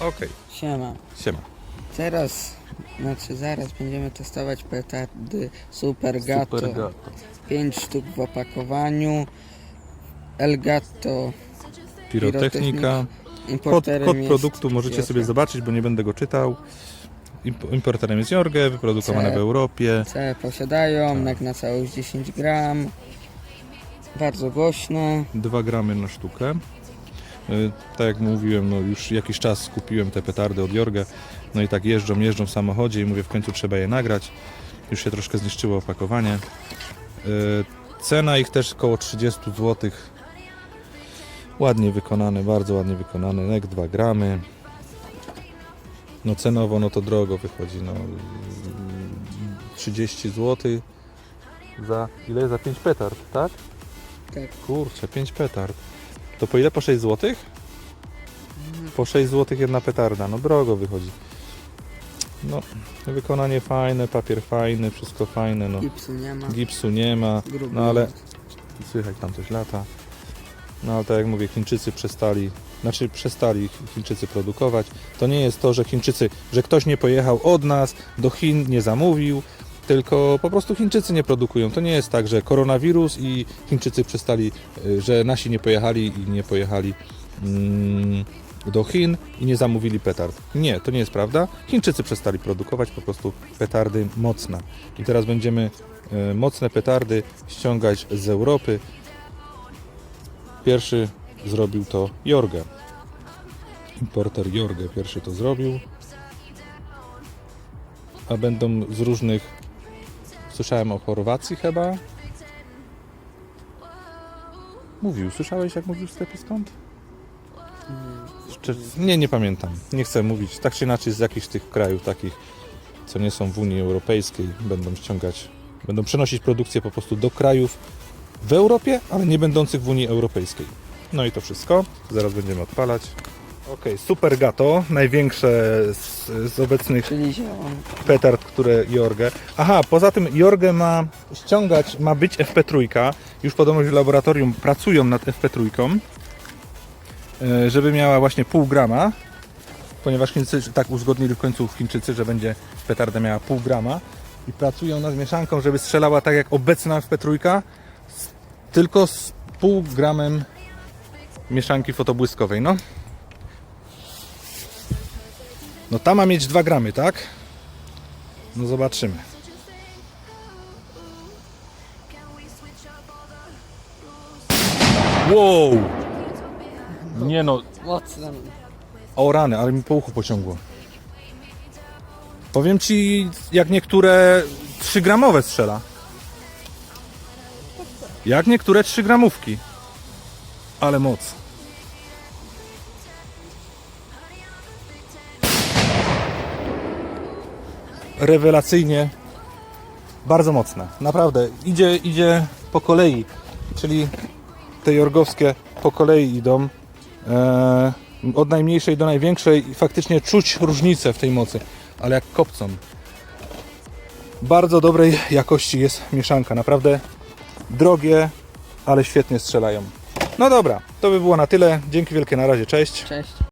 Okej, Siema. siema. Teraz, znaczy zaraz będziemy testować petardy Super Gato. Super gato. 5 sztuk w opakowaniu. Elgato. Pirotechnika. Kod, Importerem kod jest produktu możecie sobie zobaczyć, bo nie będę go czytał. Imp- Importerem jest Jorge, wyprodukowane C. w Europie. C posiadają, mek na całość 10 gram. Bardzo głośne. 2 gramy na sztukę. Y, Tak jak mówiłem, no już jakiś czas kupiłem te petardy od Jorge. No i tak jeżdżą, jeżdżą w samochodzie i mówię, w końcu trzeba je nagrać. Już się troszkę zniszczyło opakowanie. Y, Cena ich też około 30 zł. Ładnie wykonane, bardzo ładnie wykonane. Nek 2 gramy. No cenowo no to drogo wychodzi. No, 30 zł za ile? Za 5 petard, tak? Tak. Kurczę, 5 petard. To po ile? Po 6 zł? Po 6 zł jedna petarda. No drogo wychodzi. No, wykonanie fajne, papier fajny, wszystko fajne, no. Gipsu nie ma. Gipsu nie ma, Gruby no ale jest. słychać tam coś lata. No ale tak jak mówię, Chińczycy przestali, znaczy przestali Chińczycy produkować. To nie jest to, że Chińczycy, że ktoś nie pojechał od nas do Chin, nie zamówił, tylko po prostu Chińczycy nie produkują. To nie jest tak, że koronawirus i Chińczycy przestali, y, że nasi nie pojechali i nie pojechali mm, do Chin i nie zamówili petard. Nie, to nie jest prawda. Chińczycy przestali produkować po prostu petardy mocne. I teraz będziemy e, mocne petardy ściągać z Europy. Pierwszy zrobił to Jorge. Importer Jorge pierwszy to zrobił. A będą z różnych. Słyszałem o Chorwacji chyba. Mówił, słyszałeś jak mówił w sklepie skąd? Szczer- Nie, nie pamiętam. Nie chcę mówić. Tak czy inaczej z jakichś tych krajów takich, co nie są w Unii Europejskiej, będą ściągać, będą przenosić produkcję po prostu do krajów w Europie, ale nie będących w Unii Europejskiej. No i to wszystko. Zaraz będziemy odpalać. Ok, Super Gato, największe z, z obecnych Czyli zielony. petard, które Jorge. Aha, poza tym Jorge ma ściągać, ma być FP3. Już podobno w laboratorium pracują nad FP3, e, żeby miała właśnie pół grama, ponieważ Chińczycy tak uzgodnili w końcu Chińczycy, że będzie petarda miała pół grama i pracują nad mieszanką, żeby strzelała tak jak obecna FP3, z, tylko z pół gramem mieszanki fotobłyskowej, no. No ta ma mieć 2 gramy, tak? No zobaczymy. Wow! Nie no, Mocno. o rany, ale mi po uchu pociągło. Powiem ci, jak niektóre 3 gramowe strzela. Jak niektóre 3 gramówki. Ale moc. Rewelacyjnie bardzo mocne. Naprawdę. Idzie, idzie po kolei. Czyli te jorgowskie po kolei idą. E, od najmniejszej do największej i faktycznie czuć różnicę w tej mocy. Ale jak kopcą. Bardzo dobrej jakości jest mieszanka. Naprawdę drogie, ale świetnie strzelają. No dobra, to by było na tyle. Dzięki wielkie, na razie, cześć. Cześć.